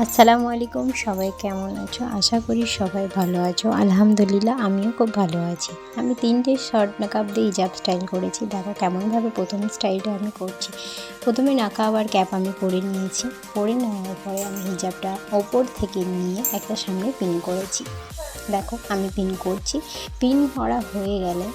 আসসালামু আলাইকুম, সবাই কেমন আছো? আশা করি সবাই ভালো আছো। আলহামদুলিল্লাহ, আমিও খুব ভালো আছি। আমি তিনটে শর্ট নাকাব দিয়ে হিজাব স্টাইল করেছি। দেখো কেমনভাবে প্রথম স্টাইলটা আমি করছি। প্রথমে নাকাব আর ক্যাপ আমি পরে নিয়েছি। পরে নেওয়ার পরে আমি হিজাবটা ওপর থেকে নিয়ে একটা সামনে পিন করেছি। দেখো আমি পিন করছি। পিন করা হয়ে গেলে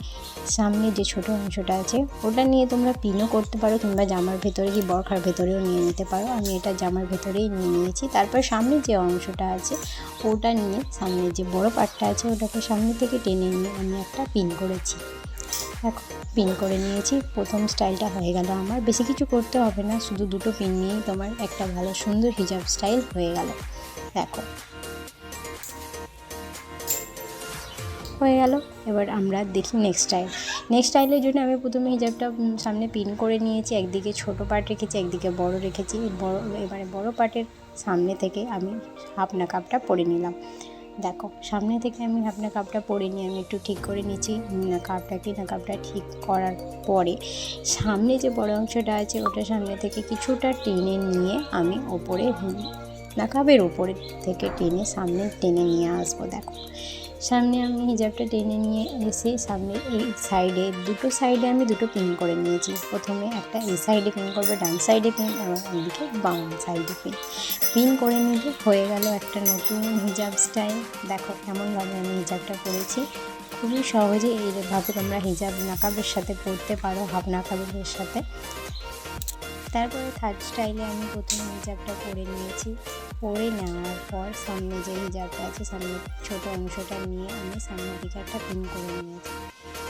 সামনে যে ছোট অংশটা আছে, ওটা নিয়ে তোমরা পিনও করতে পারো কিংবা জামার ভেতরে কি বরখার ভেতরেও নিয়ে নিতে পারো। আমি এটা জামার ভেতরেই নিয়ে নিয়েছি। তারপর সামনে যে অংশটা আছে, ওটা নিয়ে সামনে যে বড় পার্টটা আছে, ওটাকে সামনে থেকে টেনে নিয়ে আমি একটা পিন করেছি। দেখো পিন করে নিয়েছি। প্রথম স্টাইলটা হয়ে গেল আমার। বেশি কিছু করতে হবে না, শুধু দুটো পিন নিয়েই তোমার একটা ভালো সুন্দর হিজাব স্টাইল হয়ে গেল। দেখো হয়ে গেল। এবার আমরা দেখি নেক্সট স্টাইল নেক্সট স্টাইলের জন্য আমি প্রথমে হিজাবটা সামনে পিন করে নিয়েছি, একদিকে ছোট পার্ট রেখেছি, একদিকে বড় রেখেছি। বড়, এবারে বড় পার্টের সামনে থেকে আমি হাফনা কাপটা পরে নিলাম। দেখো, সামনে থেকে আমি হাফনা কাপটা পরে নিয়ে আমি একটু ঠিক করে নিয়েছি। না কাপটাকে না কাপটা ঠিক করার পরে সামনে যে বড় অংশটা আছে, ওটা সামনে থেকে কিছুটা টেনে নিয়ে আমি ওপরে নাকাবের উপরে থেকে টেনে সামনে টেনে নিয়ে আসব, দেখো। সামনে আমি হিজাবটা টেনে নিয়ে এসে সামনে এই সাইডে দুটো সাইডে আমি দুটো পিন করে নিয়েছি। প্রথমে একটা এই সাইডে পিন করবে, ডান সাইডে পিন এবং এদিকে বাম সাইডে পিন পিন করে নিলে হয়ে গেল একটা নতুন হিজাব স্টাইল দেখো কেমনভাবে আমি হিজাবটা করেছি। খুবই সহজে এইভাবে তোমরা হিজাব নাকাবের সাথে পরতে পারো, হাফ নাকাবের সাথে। তারপরে থার্ড স্টাইলে আমি প্রথমে হিজাবটা পরে নিয়েছি। পরে নেওয়ার পর সামনে যে হিজাবটা আছে, সামনে ছোট অংশটা নিয়ে আমি সামনের দিকে একটা পিন করে নিয়েছি।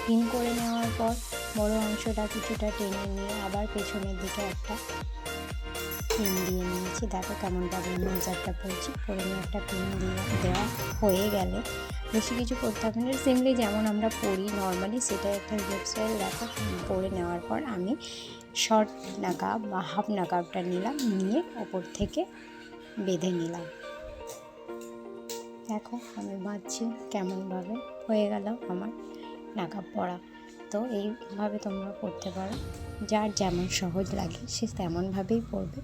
পিন করে নেওয়ার পর বড় অংশটা কিছুটা টেনে নিয়ে আবার পেছনের দিকে একটা পিন দিয়ে নিয়েছি। দেখো কেমনভাবে আমি হিজাবটা পরছি। পরে একটা পিন দিয়ে দেওয়া হয়ে গেলে বেশি কিছু করতে হবে না। সিম্পলি যেমন আমরা পড়ি নর্মালি সেটা একটা স্টাইল দেখো পরে নেওয়ার পর আমি শর্ট নাকাব বা হাফ নাকাবটা নিলাম, নিয়ে ওপর থেকে বেঁধে নিলাম। দেখো আমি বাঁধছি কেমনভাবে, হয়ে গেল আমার নাকাব পরা তো এইভাবে তোমরা করতে পারো, যার যেমন সহজ লাগে সে তেমনভাবেই পড়বে।